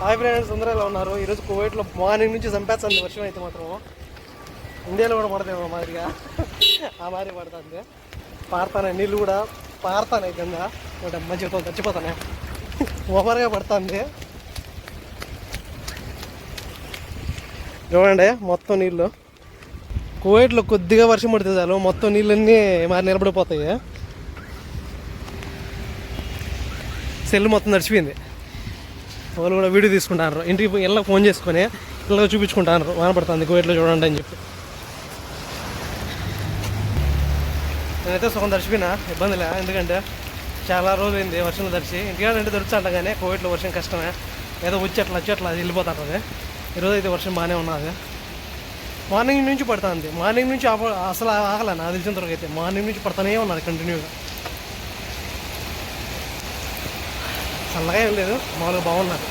Hi friends అందరూ ఎలా ఉన్నారు? ఈరోజు కువైట్లో మార్నింగ్ నుంచి చంపేస్తుంది వర్షం అయితే మాత్రం. ఇండియాలో కూడా పడతాయి మాదిరిగా. ఆ మాదిరి పడుతుంది. పారుతానే నీళ్ళు కూడా పారుతానే కింద ఒకటి అమ్మ చెప్తాను చచ్చిపోతానే. ఓవర్గా పడుతుంది. చూడండి మొత్తం నీళ్ళు. కువైట్లో కొద్దిగా వర్షం పడితే చాలు మొత్తం నీళ్ళన్నీ మరి నిలబడిపోతాయి. సెల్ మొత్తం నడిచిపోయింది. వాళ్ళు కూడా వీడియో తీసుకుంటారు. ఇంటికి పోయి ఇళ్ళకి ఫోన్ చేసుకొని ఇళ్ళకి చూపించుకుంటారు. వాన పడుతుంది. కువైట్లో చూడండి అని చెప్పి. నేనైతే సుఖం తడిచిపోయినా. ఇబ్బంది లే. ఎందుకంటే చాలా రోజులైంది వర్షం వర్షంలో తడిచి. ఇంటికాడంటే దొరుకుతాంట కానీ కోవిడ్లో వర్షం కష్టమే. ఏదో వచ్చి అట్లా వచ్చి అట్లా వెళ్ళిపోతుంటుంది ఈరోజు అయితే వర్షం బాగానే ఉన్నది. మార్నింగ్ నుంచి పడుతుంది. మార్నింగ్ నుంచి ఆప అసలు ఆగలే నాకు తెలిసిన తర్వాత అయితే. మార్నింగ్ నుంచి పడుతూనే ఉన్నది కంటిన్యూగా. చల్లగా ఏం లేదు మామూలుగా బాగున్నారు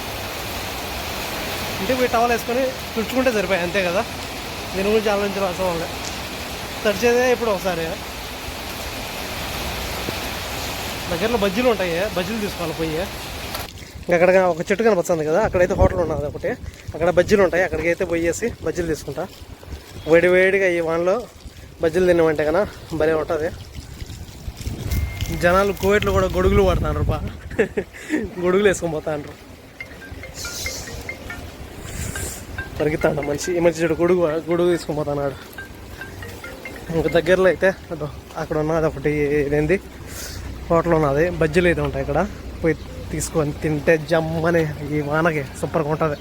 ఇంటికి పోయి టవల్ వేసుకొని తుడుచుకుంటే సరిపోయాయి అంతే కదా? దీని గురించి ఆలోచించిన అవసరం లేదు తడిచేదే ఇప్పుడు ఒకసారి. దగ్గరలో బజ్జీలు ఉంటాయి బజ్జీలు తీసుకోవాలి పోయి. ఇంకా అక్కడ ఒక చెట్టు కనిపిస్తుంది కదా అక్కడైతే హోటల్ ఉన్నది ఒకటి. అక్కడ బజ్జీలు ఉంటాయి అక్కడికి అయితే పోయేసి బజ్జీలు తీసుకుంటా. వేడి వేడిగా ఈ వానలో బజ్జీలు తినమంటే కదా భలే ఉంటుంది. జనాలు కోవిడ్లో కూడా గొడుగులు పడుతున్నారు బా గొడుగులు వేసుకొని పోతాండ్రు. పరిగెత్తాడు మనిషి. మంచి చెడు గొడుగు గొడుగు తీసుకొని పోతున్నాడు. ఇంకా దగ్గరలో అయితే అక్కడ ఉన్నది ఒకటి ఇదేంది హోటల్ ఉన్నది. బజ్జీలు అయితే ఉంటాయి ఇక్కడ. పోయి తీసుకొని తింటే జమ్మని ఈ వానకి సూపర్గా ఉంటుంది.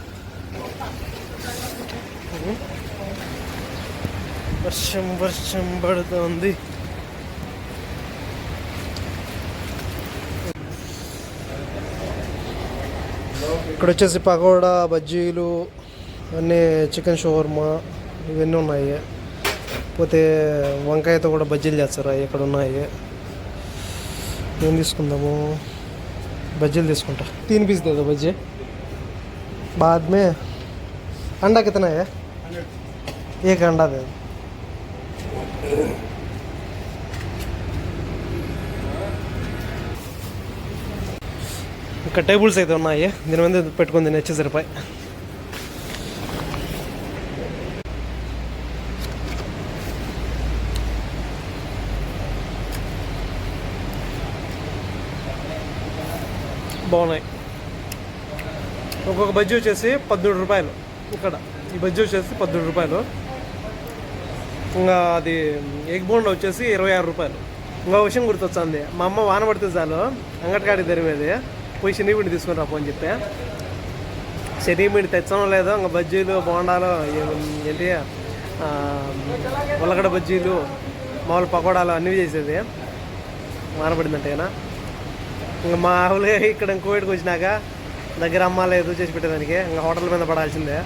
వర్షం వర్షం పడుతుంది. ఇక్కడ వచ్చేసి పకోడా బజ్జీలు ఇవన్నీ చికెన్ షోర్మా ఇవన్నీ ఉన్నాయి. పోతే వంకాయతో కూడా బజ్జీలు చేస్తారా? ఇక్కడ ఉన్నాయి ఏం తీసుకుందాము? బజ్జీలు తీసుకుంటా. తిని పీస్ దేదో బజ్జీ? బాద్మే. అండా తినాయా ఏ అండా దేదో ఇక్కడ టేబుల్స్ అయితే ఉన్నాయి. దీని మీద పెట్టుకుంది నేను వచ్చేసరిపై బాగున్నాయి. ఒక్కొక్క బజ్జీ వచ్చేసి పద్దెనిమిది రూపాయలు. ఇక్కడ ఈ బజ్జీ వచ్చేసి పద్దెనిమిది రూపాయలు. ఇంకా అది ఎగ్ బోండ్ వచ్చేసి ఇరవై ఆరు రూపాయలు. ఇంకో విషయం గుర్తొచ్చింది మా అమ్మ వాన పడితే చాలు. అంగట్కాడికి తెరిమేది. పోయి శనిపిండి తీసుకుని రాపో అని చెప్పి. శనిపిండి తెచ్చడం లేదు ఇంకా బజ్జీలు బోండాలు ఏంటి ఉల్లగడ బజ్జీలు మామూలు పకోడాలు అన్నీ చేసేది. మారబడిందంటే పడిందంటే అయినా ఇంకా మా ఆవులు ఇక్కడ కోవిడ్కి వచ్చినాక దగ్గర అమ్మ లేదు చేసి పెట్టేదానికి. ఇంకా హోటల్ మీద పడాల్సిందే.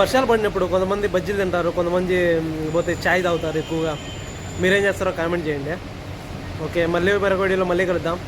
వర్షాలు పడినప్పుడు కొంతమంది బజ్జీలు తింటారు కొంతమంది పోతే చాయ్ తాగుతారు ఎక్కువగా. మీరేం చేస్తారో కామెంట్ చేయండి. ఓకే మళ్ళీ పెరగొడిలో మళ్ళీ కలుద్దాం.